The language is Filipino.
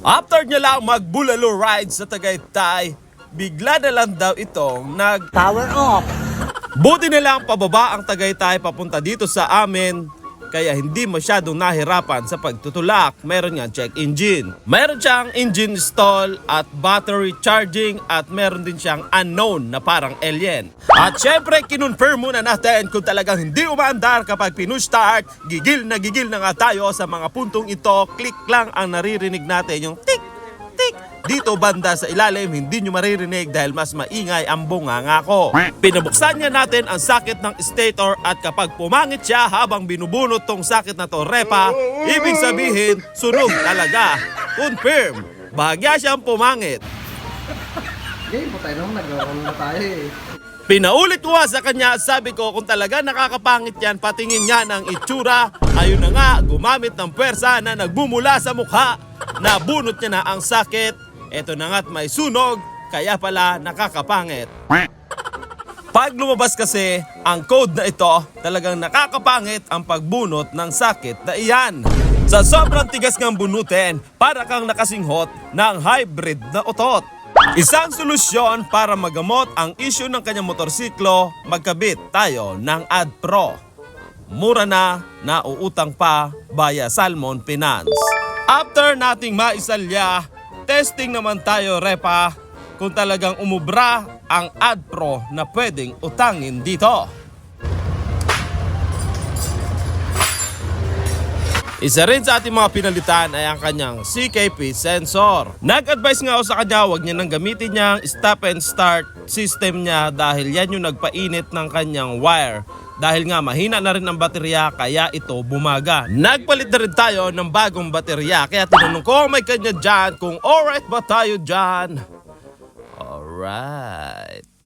After niya lang magbulalo ride sa Tagaytay, bigla na lang daw itong nag Power off. Buti na lang pababa ang Tagaytay papunta dito sa amin kaya hindi masyadong nahirapan sa pagtutulak. Meron nga check engine. Meron siyang engine stall at battery charging at meron din siyang unknown na parang alien. At syempre kinonfirm muna natin kung talagang hindi umaandar kapag pinush-start. Gigil na gigil na nga tayo sa mga puntong ito. Click lang ang naririnig natin yung dito banda sa ilalim, hindi nyo maririnig dahil mas maingay ang bunganga ko. Pinabuksan niya natin ang sakit ng stator at kapag pumangit siya habang binubunot tong sakit na to repa, ibig sabihin, sunog talaga. Confirm, bahagya siyang pumangit. Game po tayo nung nag-roll na tayo eh. Pinaulit ko sa kanya at sabi ko kung talaga nakakapangit yan, patingin niya ng itsura. Ayun na nga, gumamit ng pwersa na nagbumula sa mukha. Nabunot niya na ang sakit. Eto na nga't may sunog, kaya pala nakakapangit. Pag lumabas kasi ang code na ito, talagang nakakapangit ang pagbunot ng sakit na iyan. Sa sobrang tigas ng bunutin, para kang nakasinghot ng hybrid na otot. Isang solusyon para magamot ang issue ng kanyang motorsiklo, magkabit tayo ng AdPro. Mura na, nauutang pa, via Salmon Finance. After nating maisalya, testing naman tayo, Repa, kung talagang umubra ang AdPro na pwedeng utangin dito. Isa rin sa ating mga pinalitan ay ang kanyang CKP sensor. Nag-advise nga ako sa kanya huwag niya nang gamitin niyang stop and start system niya dahil yan yung nagpainit ng kanyang wire. Dahil nga mahina na rin ang baterya kaya ito bumaga. Nagpalit na rin tayo ng bagong baterya kaya tinanong ko may kanya dyan kung alright ba tayo dyan. Alright.